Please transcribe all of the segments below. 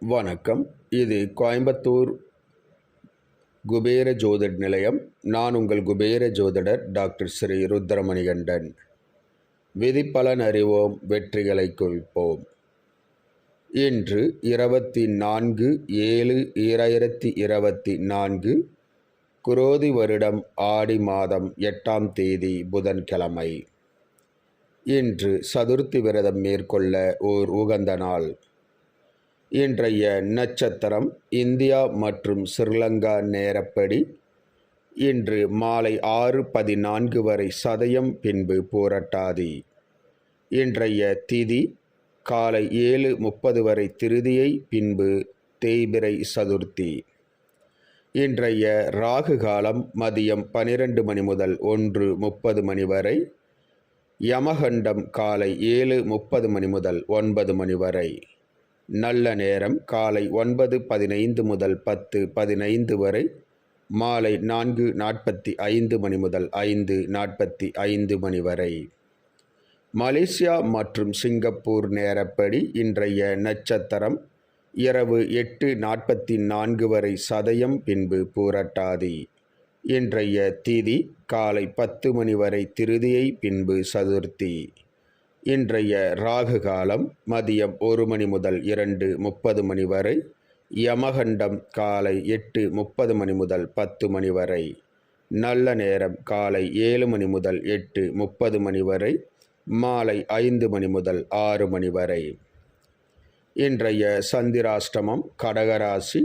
வணக்கம். இது கோயம்புத்தூர் குபேர ஜோதிட நிலையம். நான் உங்கள் குபேர ஜோதிடர் டாக்டர் ஸ்ரீ ருத்ரமணிகண்டன். விதிப்பலன் அறிவோம் வெற்றிகளை குவிப்போம் இன்று இருபத்தி நான்கு ஏழு ஈராயிரத்தி இருபத்தி நான்கு குரோதி வருடம் ஆடி மாதம் எட்டாம் தேதி புதன்கிழமை. இன்று சதுர்த்தி விரதம் மேற்கொள்ள ஓர் உகந்த நாள். இன்றைய நட்சத்திரம் இந்தியா மற்றும் ஸ்ரீலங்கா நேரப்படி இன்று மாலை ஆறு பதினான்கு வரை சதயம் பின்பு பூரட்டாதி. இன்றைய திதி காலை ஏழு முப்பது வரை திருதியை பின்பு தேய்பிரை சதுர்த்தி. இன்றைய ராகு காலம் மதியம் பனிரெண்டு மணி முதல் ஒன்று முப்பது மணி வரை யமகண்டம் காலை ஏழு முப்பது மணி முதல் ஒன்பது மணி வரை. நல்ல நேரம். காலை ஒன்பது பதினைந்து முதல் பத்து பதினைந்து வரை. மாலை நான்கு நாற்பத்தி ஐந்து மணி முதல் ஐந்து நாற்பத்தி ஐந்து மணி வரை. மலேசியா மற்றும் சிங்கப்பூர் நேரப்படி இன்றைய நட்சத்திரம் இரவு எட்டு நாற்பத்தி நான்கு வரை சதயம் பின்பு பூரட்டாதி. இன்றைய தீதி காலை பத்து மணி வரை திருதியை பின்பு சதுர்த்தி. இன்றைய ராகு காலம் மதியம் ஒரு மணி முதல் இரண்டு முப்பது மணி வரை யமகண்டம் காலை எட்டு முப்பது மணி முதல் பத்து மணி வரை நல்ல நேரம் காலை ஏழு மணி முதல் எட்டு முப்பது மணி வரை மாலை ஐந்து மணி முதல் ஆறு மணி வரை. இன்றைய சந்திராஷ்டமம் கடகராசி.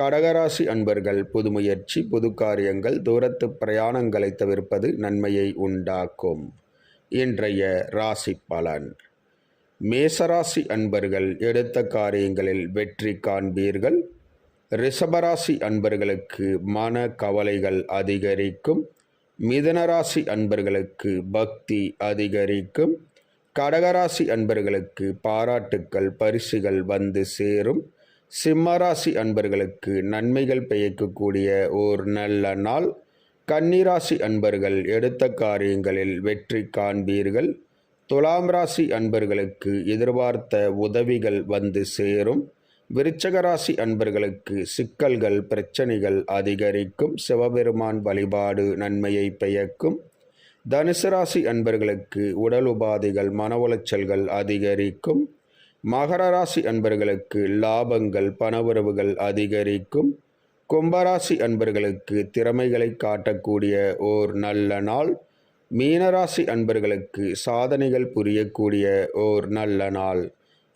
கடகராசி அன்பர்கள் புதுமுயற்சி புது காரியங்கள் தூரத்து பிரயாணங்களை தவிர்ப்பது நன்மையை உண்டாக்கும். இன்றைய ராசி பலன். மேசராசி அன்பர்கள் எடுத்த காரியங்களில் வெற்றி காண்பீர்கள். ரிஷபராசி அன்பர்களுக்கு மன கவலைகள் அதிகரிக்கும். மிதனராசி அன்பர்களுக்கு பக்தி அதிகரிக்கும். கடகராசி அன்பர்களுக்கு பாராட்டுக்கள் பரிசுகள் வந்து சேரும். சிம்மராசி அன்பர்களுக்கு நன்மைகள் பெய்யக்கூடிய ஓர் நல்ல நாள். கன்னிராசி அன்பர்கள் எடுத்த காரியங்களில் வெற்றி காண்பீர்கள். துலாம் ராசி அன்பர்களுக்கு எதிர்பார்த்த உதவிகள் வந்து சேரும். விருச்சகராசி அன்பர்களுக்கு சிக்கல்கள் பிரச்சனைகள் அதிகரிக்கும். சிவபெருமான் வழிபாடு நன்மையை பெயக்கும் தனுசு ராசி அன்பர்களுக்கு உடல் உபாதைகள் மன உளைச்சல்கள் அதிகரிக்கும். மகர ராசி அன்பர்களுக்கு லாபங்கள் பணவரவுகள் அதிகரிக்கும். கும்பராசி அன்பர்களுக்கு திறமைகளை காட்டக்கூடிய ஓர் நல்ல நாள். மீனராசி அன்பர்களுக்கு சாதனைகள் புரியக்கூடிய ஓர் நல்ல நாள்.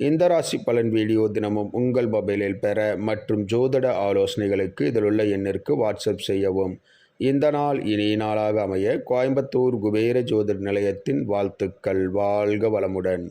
இந்த ராசி பலன் வீடியோ தினமும் உங்கள் மொபைலில் பெற மற்றும் ஜோதிட ஆலோசனைகளுக்கு இதில் உள்ள எண்ணிற்கு வாட்ஸ்அப் செய்யவும். இந்த நாள் இனி நாளாக அமைய கோயம்புத்தூர் குபேர ஜோதிட நிலையத்தின் வாழ்த்துக்கள். வாழ்க வளமுடன்.